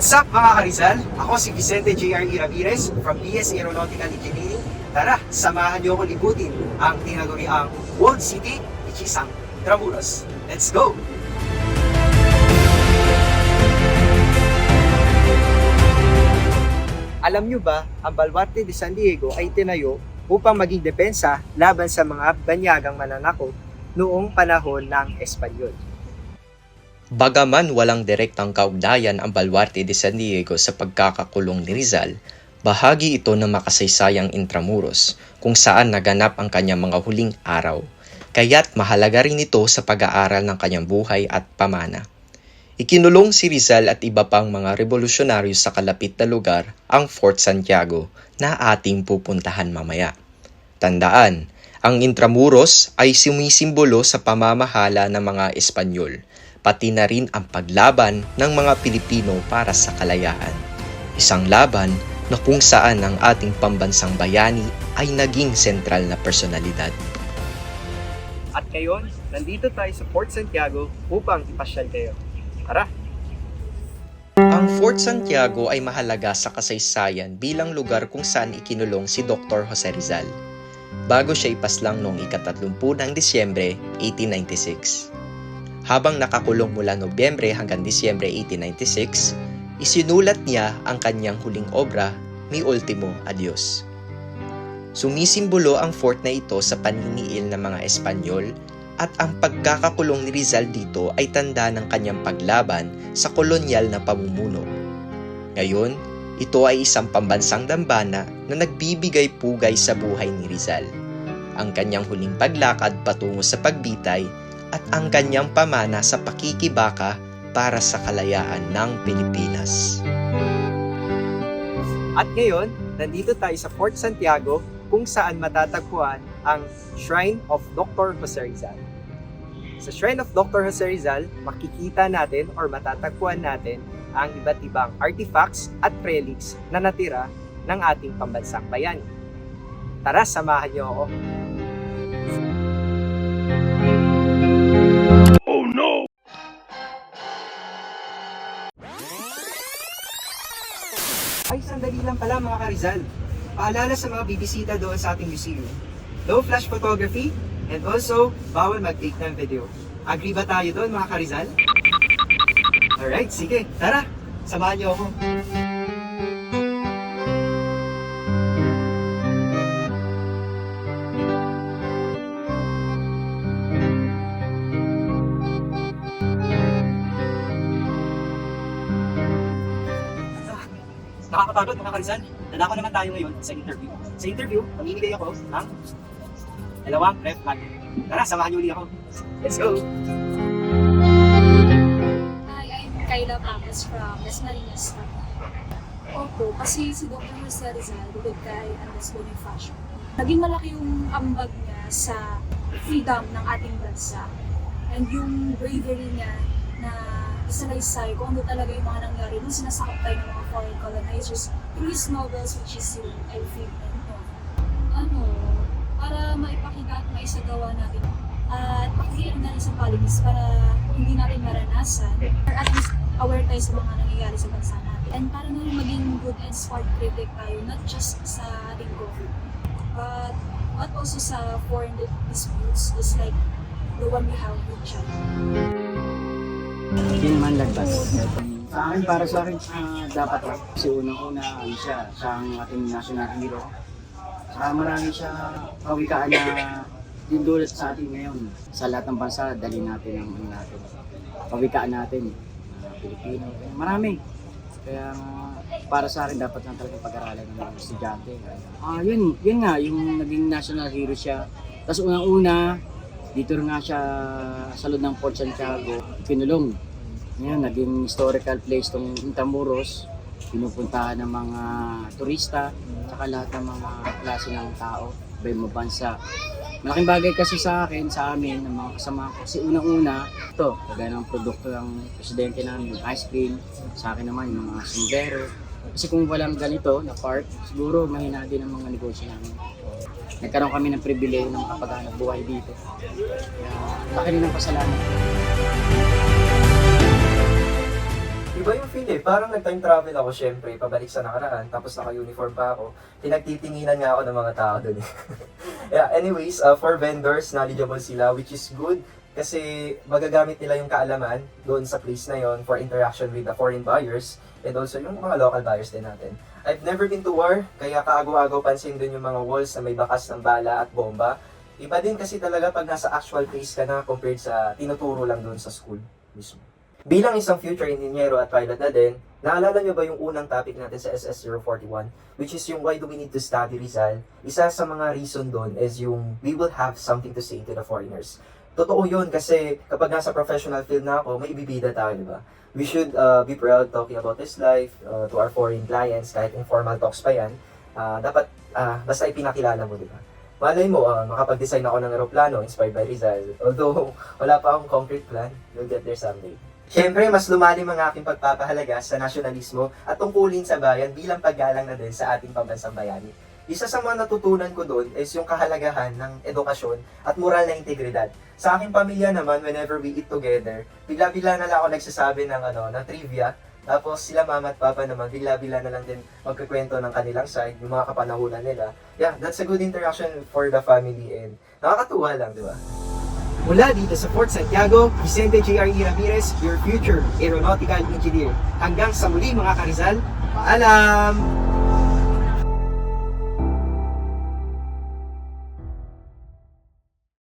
What's up mga Karizal? Ako si Vicente J.R.E. Ramirez from BS Aeronautical Engineering. Tara, samahan niyo ako libutin ang tinaguriang World City, which is ang Tramuros. Let's go! Alam niyo ba, ang Baluarte de San Diego ay tinayo upang maging depensa laban sa mga banyagang mananakop noong panahon ng Espanyol. Bagaman walang direktang kaugnayan ang Baluarte de San Diego sa pagkakakulong ni Rizal, bahagi ito ng makasaysayang Intramuros kung saan naganap ang kanyang mga huling araw. Kaya't mahalaga rin ito sa pag-aaral ng kanyang buhay at pamana. Ikinulong si Rizal at iba pang mga revolusyonaryo sa kalapit na lugar ang Fort Santiago na ating pupuntahan mamaya. Tandaan, ang Intramuros ay sumisimbolo sa pamamahala ng mga Espanyol, pati na rin ang paglaban ng mga Pilipino para sa kalayaan. Isang laban na kung saan ang ating pambansang bayani ay naging sentral na personalidad. At ngayon, nandito tayo sa Fort Santiago upang ipasyal kayo. Tara! Ang Fort Santiago ay mahalaga sa kasaysayan bilang lugar kung saan ikinulong si Dr. Jose Rizal bago siya ipaslang noong ikatatlumpu ng Disyembre 1896. Habang nakakulong mula Nobyembre hanggang Disyembre 1896, isinulat niya ang kanyang huling obra, Mi Ultimo Adios. Sumisimbolo ang fort na ito sa paniniil ng mga Espanyol at ang pagkakakulong ni Rizal dito ay tanda ng kanyang paglaban sa kolonyal na pamumuno. Ngayon, ito ay isang pambansang dambana na nagbibigay pugay sa buhay ni Rizal. Ang kanyang huling paglakad patungo sa pagbitay at ang kanyang pamana sa pakikibaka para sa kalayaan ng Pilipinas. At ngayon, nandito tayo sa Fort Santiago kung saan matatagpuan ang Shrine of Dr. Jose Rizal. Sa Shrine of Dr. Jose Rizal, makikita natin or matatagpuan natin ang iba't ibang artifacts at relics na natira ng ating pambansang bayani. Tara, samahan niyo ako. Ay, sandali lang pala mga karizal. Paalala sa mga bibisita doon sa ating museum. No flash photography and also bawal mag-take ng video. Agree ba tayo doon mga karizal? Alright, sige. Tara, samahan niyo ako. Nakakapagod mga karizal. Dadako naman tayo ngayon sa interview. Sa interview, mamimigay ako ng dalawang ref bag. Tara, samahan niyo ulit ako. Let's go! Hi, I'm Kyla Papas from Las Marinas. Opo, kasi si Dr. Jose Rizal, bukod kay Andres Bonifacio, naging malaki yung ambag niya sa freedom ng ating bansa. And yung bravery niya na isalaysay kung ano talaga yung mga nangyari nung sinasakop tayo ng mga foreign colonizers through his novels which is yung El Freedom. No? Ano, para maipakita at maisagawa natin at pakinggan na rin sa politics para hindi natin maranasan or at least aware tayo sa mga nangyayari sa bansa natin. And para na maging good and smart critic tayo, not just sa ating government, but, but also sa foreign disputes, just like the one we have with China. Hindi naman lagpas. Sa akin, para sa akin, ah, dapat lang. Kasi unang-una, ano siya, siya ang ating national hero. Saka marami siya kawikaan na dindulot sa atin ngayon. Sa lahat ng bansa, dali natin ang ano natin. Kawikaan natin, mga Pilipino. Marami. Kaya para sa akin, dapat lang talaga pag-aralan ng mga estudyante. Ah, yun, yun nga, yung naging national hero siya. Tapos unang-una, dito nga siya sa loob ng Port Santiago, pinulong. Yan, naging historical place tong Intramuros. Pinupuntahan ng mga turista, saka lahat ng mga klase ng tao, iba bansa. Malaking bagay kasi sa akin, sa amin, ng mga kasama ko. Kasi unang-una, ito, kagaya ng produkto ng presidente namin, yung ice cream. Sa akin naman, yung mga sombrero. Kasi kung walang ganito na park, siguro mahina din ang mga negosyo namin. Nagkaroon kami ng pribileyo ng makapaghanap buhay dito. Kaya, laki rin ng pasalamat. Iba yung feel eh. Parang nag-time travel ako syempre, pabalik sa nakaraan, tapos naka-uniform pa ako. Pinagtitinginan nga ako ng mga tao dun eh. yeah, anyways, uh, for vendors, knowledgeable sila, which is good kasi magagamit nila yung kaalaman doon sa place na yon for interaction with the foreign buyers and also yung mga local buyers din natin. I've never been to war, kaya kaagaw-agaw pansin dun yung mga walls na may bakas ng bala at bomba. Iba din kasi talaga pag nasa actual place ka na compared sa tinuturo lang doon sa school mismo. Bilang isang future engineer at pilot na din, naalala nyo ba yung unang topic natin sa SS041, which is yung why do we need to study Rizal? Isa sa mga reason doon is yung we will have something to say to the foreigners. Totoo yun kasi kapag nasa professional field na ako, may ibibida tayo, di ba? We should uh, be proud talking about this life uh, to our foreign clients, kahit informal talks pa yan. Uh, dapat, uh, basta ipinakilala mo, di ba? Malay mo, uh, makapag-design ako ng aeroplano inspired by Rizal. Although, wala pa akong concrete plan, you'll get there someday. Siyempre, mas lumalim ang aking pagpapahalaga sa nasyonalismo at tungkulin sa bayan bilang paggalang na din sa ating pambansang bayani. Isa sa mga natutunan ko doon is yung kahalagahan ng edukasyon at moral na integridad. Sa aking pamilya naman, whenever we eat together, bigla-bigla na lang ako nagsasabi ng, ano, ng trivia. Tapos sila mama at papa naman, bigla-bigla na lang din magkikwento ng kanilang side, yung mga kapanahunan nila. Yeah, that's a good interaction for the family and nakakatuwa lang, di ba? Mula dito sa Fort Santiago, Vicente J.R.E. Ramirez, your future aeronautical engineer. Hanggang sa muli mga karizal, paalam!